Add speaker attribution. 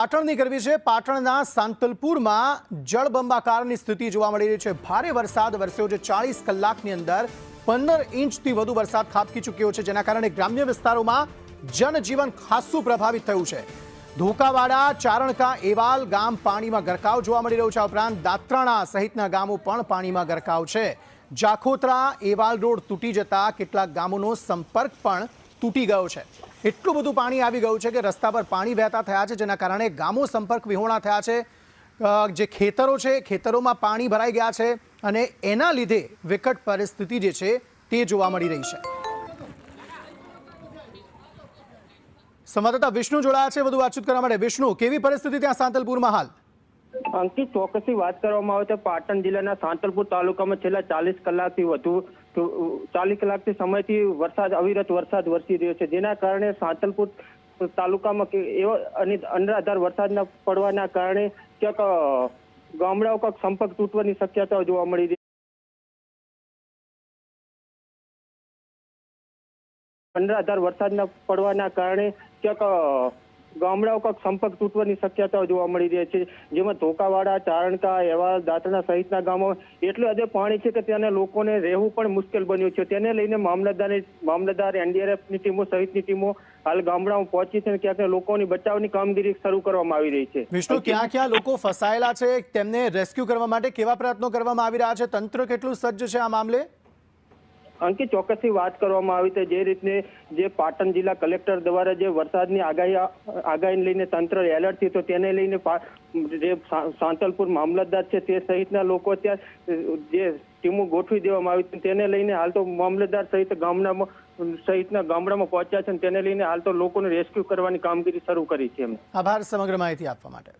Speaker 1: પાટણની કરવી છે. પાટણના સાંતલપુરમાં જળબંબાકારની સ્થિતિ જોવા મળી રહી છે. ભારે વરસાદ વરસ્યો છે. ચાળીસ કલાકની અંદર પંદર ઇંચથી વધુ વરસાદ ખાબકી ચૂક્યો છે, જેના કારણે ગ્રામ્ય વિસ્તારોમાં જનજીવન ખાસ્સું પ્રભાવિત થયું છે. ધોકાવાડા, ચારણકા, એવાલ ગામ પાણીમાં ગરકાવ જોવા મળી રહ્યું છે. ઉપરાંત દાત્રાણા સહિતના ગામો પણ પાણીમાં ગરકાવ છે. જાખોત્રા, એવાલ રોડ તૂટી જતા કેટલાક ગામોનો સંપર્ક પણ તૂટી ગયો છે. એટલું બધું પાણી આવી ગયું છે કે રસ્તા પર પાણી વહેતા થયા છે, જેના કારણે ગામો સંપર્ક વિહોણા થયા છે. જે ખેતરો છે, ખેતરોમાં પાણી ભરાઈ ગયા છે અને એના લીધે વિકટ પરિસ્થિતિ જે છે, તે જોવા મળી રહી છે. સંવાદદાતા વિષ્ણુ જોડાયા છે, વધુ વાતચીત કરવા માટે. વિષ્ણુ, કેવી પરિસ્થિતિ ત્યાં સાંતલપુરમાં હાલ?
Speaker 2: અંકિત ચોક્કસથી વાત કરવામાં આવે તો પાટણ જિલ્લાના સાંતલપુર તાલુકામાં છેલ્લા ચાલીસ કલાકથી વધુ ચાલીસ કલાકથી સમયથી વરસાદ, અવિરત વરસાદ વરસી રહ્યો છે. જેના કારણે સાંતલપુર તાલુકામાં એવો અને અનરાધાર વરસાદના પડવાના કારણે ક્યાંક ગામડાઓ કાંક સંપર્ક તૂટવાની શક્યતાઓ જોવા મળી રહી અનરાધાર વરસાદના પડવાના કારણે ક્યાંક ગામડાઓ ક્યાંક સંપર્ક તૂટવાની શક્યતાઓ જોવા મળી રહી છે. જેમાં ધોકાવાડા ચારણકા એવા દાંતણા સહિતના ગામો એટલું આજે પાણી છે કે ત્યાંના લોકોને રહેવું પણ મુશ્કેલ બન્યું છે. તેને લઈને મામલતદારની મામલતદાર એનડીઆરએફની ટીમો સહિતની ટીમો હાલ ગામડાઓ પહોંચી છે અને ક્યાંક લોકોની બચાવની કામગીરી શરૂ કરવામાં આવી રહી છે.
Speaker 1: વિષ્ણુ ક્યાં ક્યાં લોકો ફસાયેલા છે? તેમને રેસ્ક્યુ કરવા માટે કેવા પ્રયત્નો કરવામાં આવી રહ્યા છે? તંત્ર કેટલું સજ્જ છે આ મામલે?
Speaker 2: અંકિત ચોક્કસથી વાત કરવામાં આવી તો જે રીતને જે પાટણ જિલ્લા કલેક્ટર દ્વારા જે વરસાદની આગાહી, આગાહીને લઈને તંત્ર એલર્ટ થયું તો તેને લઈને જે સાંતલપુર મામલતદાર છે તે સહિતના લોકો ત્યાં, જે ટીમો ગોઠવી દેવામાં આવી તેને લઈને હાલ તો મામલતદાર સહિત ગામડામાં, સહિતના ગામડામાં પહોંચ્યા છે તેને લઈને હાલ તો લોકોને રેસ્ક્યુ કરવાની કામગીરી શરૂ કરી છે
Speaker 1: આભાર સમગ્ર માહિતી આપવા માટે.